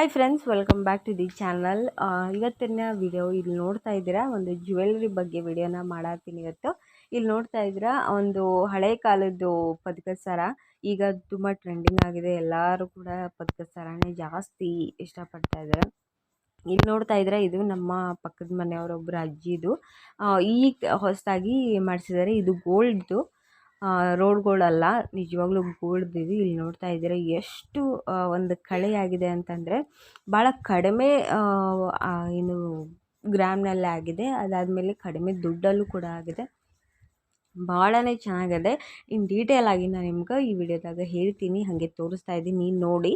Hi friends welcome back to the channel ಇವತ್ತಿನ video ಇಲ್ಲಿ ನೋಡ್ತಾ ಇದ್ದೀರಾ? ಒಂದು ಜ್ಯುವೆಲ್ರಿ ಬಗ್ಗೆ ವಿಡಿಯೋನ ಮಾಡಾತೀನಿ ಇವತ್ತು. ಇಲ್ಲಿ ನೋಡ್ತಾ ಇದ್ದೀರಾ? ಒಂದು ಹಳೆ ಕಾಲದ್ದು ಪದಕ ಸರ. ಈಗ ತುಂಬ ಟ್ರೆಂಡಿಂಗ್ ಆಗಿದೆ. ಎಲ್ಲರೂ ಕೂಡ ಪದಕ ಸರನೇ ಜಾಸ್ತಿ ಇಷ್ಟಪಡ್ತಾ ಇದ್ದಾರೆ. ಇಲ್ಲಿ ನೋಡ್ತಾ ಇದ್ರೆ ಇದು ನಮ್ಮ ಪಕ್ಕದ ಮನೆಯವರೊಬ್ಬರು ಅಜ್ಜಿದು. ಈಗ ಹೊಸದಾಗಿ ಮಾಡಿಸಿದ್ದಾರೆ. ಇದು ಗೋಲ್ಡ್ದು ರೋಡ್ಗಳಲ್ಲ. ನಿಜವಾಗ್ಲೂ ಗೋಲ್ಡ್ದಿದೆ ಇಲ್ಲಿ ನೋಡ್ತಾ ಇದ್ದೀರ, ಎಷ್ಟು ಒಂದು ಕಳೆಯಾಗಿದೆ ಅಂತಂದರೆ ಭಾಳ ಕಡಿಮೆ ಏನು ಗ್ರಾಮ್ನಲ್ಲೇ ಆಗಿದೆ. ಅದಾದಮೇಲೆ ಕಡಿಮೆ ದುಡ್ಡಲ್ಲೂ ಕೂಡ ಆಗಿದೆ. ಭಾಳನೇ ಚೆನ್ನಾಗಿದೆ. ಇನ್ನು ಡೀಟೇಲ್ ಆಗಿ ನಾನು ನಿಮ್ಗೆ ಈ ವಿಡಿಯೋದಾಗ ಹೇಳ್ತೀನಿ. ಹಾಗೆ ತೋರಿಸ್ತಾ ಇದ್ದೀನಿ. ನೋಡಿ.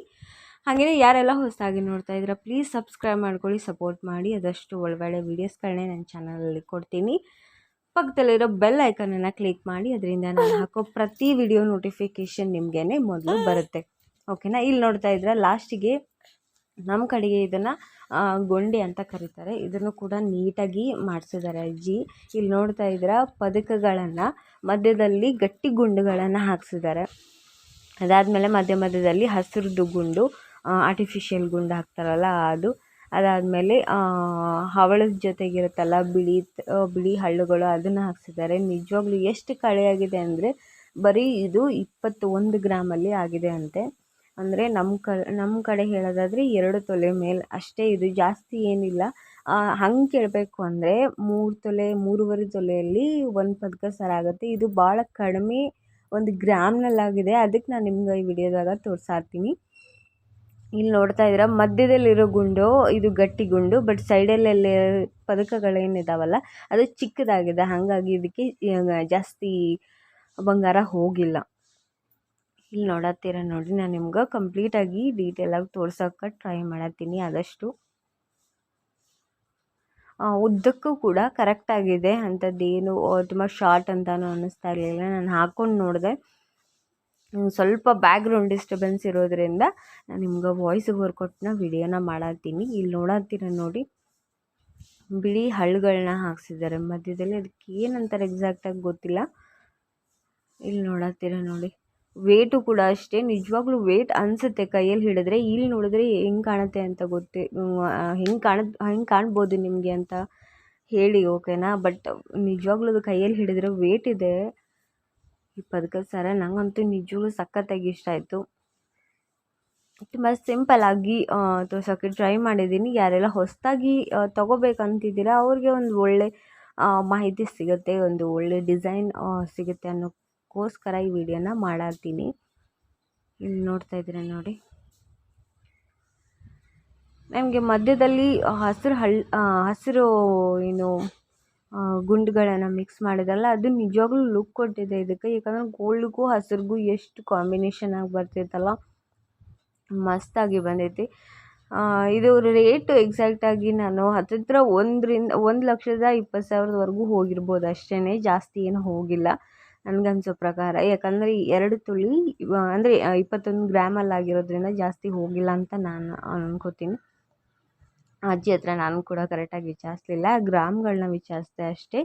ಹಾಗೆಯೇ ಯಾರೆಲ್ಲ ಹೊಸದಾಗಿ ನೋಡ್ತಾ ಇದ್ದೀರಾ, ಪ್ಲೀಸ್ ಸಬ್ಸ್ಕ್ರೈಬ್ ಮಾಡ್ಕೊಳ್ಳಿ, ಸಪೋರ್ಟ್ ಮಾಡಿ. ಅದಷ್ಟು ಒಳ್ಳೊಳ್ಳೆ ವೀಡಿಯೋಸ್ಗಳನ್ನೇ ನನ್ನ ಚಾನಲಲ್ಲಿ ಕೊಡ್ತೀನಿ. ಪಕ್ಕದಲ್ಲಿರೋ ಬೆಲ್ ಐಕನನ್ನು ಕ್ಲಿಕ್ ಮಾಡಿ ಅದರಿಂದ ನಾನು ಹಾಕೋ ಪ್ರತಿ ವಿಡಿಯೋ ನೋಟಿಫಿಕೇಷನ್ ನಿಮಗೇ ಮೊದಲು ಬರುತ್ತೆ. ಓಕೆನಾ? ಇಲ್ಲಿ ನೋಡ್ತಾ ಇದ್ರೆ ಲಾಸ್ಟಿಗೆ ನಮ್ಮ ಕಡೆಗೆ ಇದನ್ನು ಗೊಂಡೆ ಅಂತ ಕರೀತಾರೆ. ಇದನ್ನು ಕೂಡ ನೀಟಾಗಿ ಮಾಡಿಸಿದ್ದಾರೆ ಅಜ್ಜಿ. ಇಲ್ಲಿ ನೋಡ್ತಾ ಇದ್ರೆ ಪದಕಗಳನ್ನು ಮಧ್ಯದಲ್ಲಿ ಗಟ್ಟಿ ಗುಂಡುಗಳನ್ನು ಹಾಕ್ಸಿದ್ದಾರೆ. ಅದಾದಮೇಲೆ ಮಧ್ಯ ಮಧ್ಯದಲ್ಲಿ ಹಸಿರುದು ಗುಂಡು ಆರ್ಟಿಫಿಷಿಯಲ್ ಗುಂಡು ಹಾಕ್ತಾರಲ್ಲ ಅದು ಅದಾದಮೇಲೆ ಹವಳದ ಜೊತೆಗಿರುತ್ತಲ್ಲ ಬಿಳಿ ಬಿಳಿ ಹಳ್ಳುಗಳು ಅದನ್ನು ಹಾಕ್ಸಿದ್ದಾರೆ. ನಿಜವಾಗ್ಲೂ ಎಷ್ಟು ಕಳೆಯಾಗಿದೆ ಅಂದರೆ, ಬರೀ ಇದು ಇಪ್ಪತ್ತು ಒಂದು ಗ್ರಾಮಲ್ಲಿ ಆಗಿದೆ ಅಂತೆ. ಅಂದರೆ ನಮ್ಮ ಕ ನಮ್ಮ ಕಡೆ ಹೇಳೋದಾದರೆ ಎರಡು ತೊಲೆ ಮೇಲೆ, ಅಷ್ಟೇ ಇದು ಜಾಸ್ತಿ ಏನಿಲ್ಲ. ಹಂಗೆ ಕೇಳಬೇಕು ಅಂದರೆ ಮೂರು ತೊಲೆ, ಮೂರುವರೆ ತೊಲೆಯಲ್ಲಿ ಒಂದು ಪದಕ ಸರ ಆಗುತ್ತೆ. ಇದು ಭಾಳ ಕಡಿಮೆ ಒಂದು ಗ್ರಾಮ್ನಲ್ಲಾಗಿದೆ. ಅದಕ್ಕೆ ನಾನು ನಿಮ್ಗೆ ಈ ವಿಡಿಯೋದಾಗ ತೋರ್ಸಾತ್ತೀನಿ ಇಲ್ಲಿ ನೋಡ್ತಾ ಇದ್ದೀರಾ, ಮಧ್ಯದಲ್ಲಿರೋ ಗುಂಡು, ಇದು ಗಟ್ಟಿ ಗುಂಡು ಬಟ್ ಸೈಡಲ್ಲೆಲ್ಲ ಪದಕಗಳೇನಿದಾವಲ್ಲ, ಅದು ಚಿಕ್ಕದಾಗಿದೆ, ಹಾಗಾಗಿ ಇದಕ್ಕೆ ಜಾಸ್ತಿ ಬಂಗಾರ ಹೋಗಿಲ್ಲ. ಇಲ್ಲಿ ನೋಡತ್ತೀರ ನೋಡಿ, ನಾನು ನಿಮ್ಗೆ ಕಂಪ್ಲೀಟಾಗಿ ಡೀಟೇಲಾಗಿ ತೋರ್ಸೋಕೆ ಟ್ರೈ ಮಾಡತ್ತೀನಿ ಆದಷ್ಟು. ಉದ್ದಕ್ಕೂ ಕೂಡ ಕರೆಕ್ಟಾಗಿದೆ ಅಂಥದ್ದೇನು ತುಂಬ ಶಾರ್ಟ್ ಅಂತಲೂ ಅನ್ನಿಸ್ತಾ ಇರಲಿಲ್ಲ, ನಾನು ಹಾಕ್ಕೊಂಡು ನೋಡಿದೆ. ಸ್ವಲ್ಪ ಬ್ಯಾಗ್ರೌಂಡ್ ಡಿಸ್ಟರ್ಬೆನ್ಸ್ ಇರೋದರಿಂದ ನಾನು ನಿಮ್ಗೆ ವಾಯ್ಸ್ ಓವರ್ ವಿಡಿಯೋನ ಮಾಡತ್ತೀನಿ ಇಲ್ಲಿ ನೋಡತ್ತೀರ ನೋಡಿ. ಬಿಳಿ ಹಳ್ಳುಗಳನ್ನ ಹಾಕ್ಸಿದ್ದಾರೆ. ಮಧ್ಯದಲ್ಲಿ ಅದಕ್ಕೆ ಏನಂತಾರೆ ಎಕ್ಸಾಕ್ಟಾಗಿ ಗೊತ್ತಿಲ್ಲ. ಇಲ್ಲಿ ನೋಡತ್ತೀರ ನೋಡಿ. ವೇಟು ಕೂಡ ಅಷ್ಟೇ. ನಿಜವಾಗ್ಲೂ ವೇಟ್ ಅನಿಸುತ್ತೆ ಕೈಯಲ್ಲಿ ಹಿಡಿದ್ರೆ. ಇಲ್ಲಿ ನೋಡಿದ್ರೆ ಹೆಂಗೆ ಕಾಣುತ್ತೆ ಅಂತ ಗೊತ್ತಿ ಹೆಂಗೆ ಕಾಣ ಹೆಂಗೆ ಕಾಣ್ಬೋದು ನಿಮಗೆ ಅಂತ ಹೇಳಿ ಓಕೆನಾ ಬಟ್ ನಿಜವಾಗ್ಲೂ ಅದು ಕೈಯಲ್ಲಿ ಹಿಡಿದ್ರೆ ವೇಟ್ ಇದೆ. ಈ ಪದಕದ ಸರ ನನಗಂತೂ ನಿಜವಾಗ್ಲೂ ಸಖತ್ತಾಗಿ ಇಷ್ಟ ಆಯಿತು. ತುಂಬ ಸಿಂಪಲ್ಲಾಗಿ ತೋರ್ಸೋಕ್ಕೆ ಟ್ರೈ ಮಾಡಿದ್ದೀನಿ. ಯಾರೆಲ್ಲ ಹೊಸದಾಗಿ ತೊಗೋಬೇಕಂತಿದ್ದೀರಾ, ಅವ್ರಿಗೆ ಒಂದು ಒಳ್ಳೆ ಮಾಹಿತಿ ಸಿಗುತ್ತೆ, ಒಂದು ಒಳ್ಳೆ ಡಿಸೈನ್ ಸಿಗುತ್ತೆ ಅನ್ನೋಕ್ಕೋಸ್ಕರ ಈ ವಿಡಿಯೋನ ಮಾಡಾತೀನಿ ಇಲ್ಲಿ ನೋಡ್ತಾ ಇದ್ದೀರ ನೋಡಿ. ನಮಗೆ ಮಧ್ಯದಲ್ಲಿ ಹಸಿರು ಹಳ್ ಹಸಿರು, ಏನು ಗುಂಡುಗಳನ್ನು ಮಿಕ್ಸ್ ಮಾಡಿದ್ರಲ್ಲ ಅದು ನಿಜವಾಗ್ಲೂ ಲುಕ್ ಕೊಟ್ಟಿದೆ ಇದಕ್ಕೆ. ಯಾಕಂದರೆ ಗೋಲ್ಡ್ಗೂ ಹಸಿರಿಗೂ ಎಷ್ಟು ಕಾಂಬಿನೇಷನ್ ಆಗಿ ಬರ್ತೈತಲ್ಲ ಮಸ್ತಾಗಿ ಬಂದೈತಿ. ಇದು ರೇಟು ಎಕ್ಸಾಕ್ಟಾಗಿ ನಾನು ಹತ್ತತ್ರ ಒಂದರಿಂದ, ಒಂದು ಲಕ್ಷದ ಇಪ್ಪತ್ತು ಸಾವಿರದವರೆಗೂ ಹೋಗಿರ್ಬೋದು ಅಷ್ಟೇ ಜಾಸ್ತಿ ಏನು ಹೋಗಿಲ್ಲ ನನಗನ್ಸೋ ಪ್ರಕಾರ. ಯಾಕಂದರೆ ಎರಡು ತುಳಿ, ಅಂದರೆ ಇಪ್ಪತ್ತೊಂದು ಗ್ರಾಮಲ್ಲಿ ಆಗಿರೋದ್ರಿಂದ ಜಾಸ್ತಿ ಹೋಗಿಲ್ಲ ಅಂತ ನಾನು ಅನ್ಕೋತೀನಿ. ಅಜ್ಜಿ ಹತ್ರ ನಾನು ಕೂಡ ಕರೆಕ್ಟಾಗಿ ವಿಚಾರಿಸ್ಲಿಲ್ಲ ಗ್ರಾಮ್ಗಳನ್ನ ವಿಚಾರಿಸ್ದೆ ಅಷ್ಟೇ.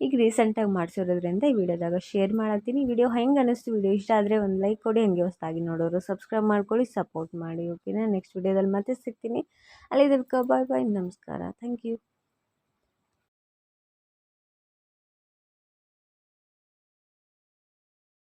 ಈಗ ರೀಸೆಂಟಾಗಿ ಮಾಡಿಸಿರೋದ್ರಿಂದ ಈ ವಿಡಿಯೋದಾಗ ಶೇರ್ ಮಾಡತ್ತೀನಿ. ವಿಡಿಯೋ ಹೆಂಗೆ ಅನ್ನಿಸ್ತು ವಿಡಿಯೋ ಇಷ್ಟ ಆದರೆ ಒಂದು ಲೈಕ್ ಕೊಡಿ, ಹಂಗೆ ಹೊಸದಾಗಿ ನೋಡೋರು ಸಬ್ಸ್ಕ್ರೈಬ್ ಮಾಡ್ಕೊಳ್ಳಿ ಸಪೋರ್ಟ್ ಮಾಡಿ ಓಕೆನಾ ನೆಕ್ಸ್ಟ್ ವಿಡಿಯೋದಲ್ಲಿ ಮತ್ತೆ ಸಿಗ್ತೀನಿ. ಅಲ್ಲಿ ಬಾಯ್ ಬಾಯ್ ನಮಸ್ಕಾರ ಥ್ಯಾಂಕ್ ಯು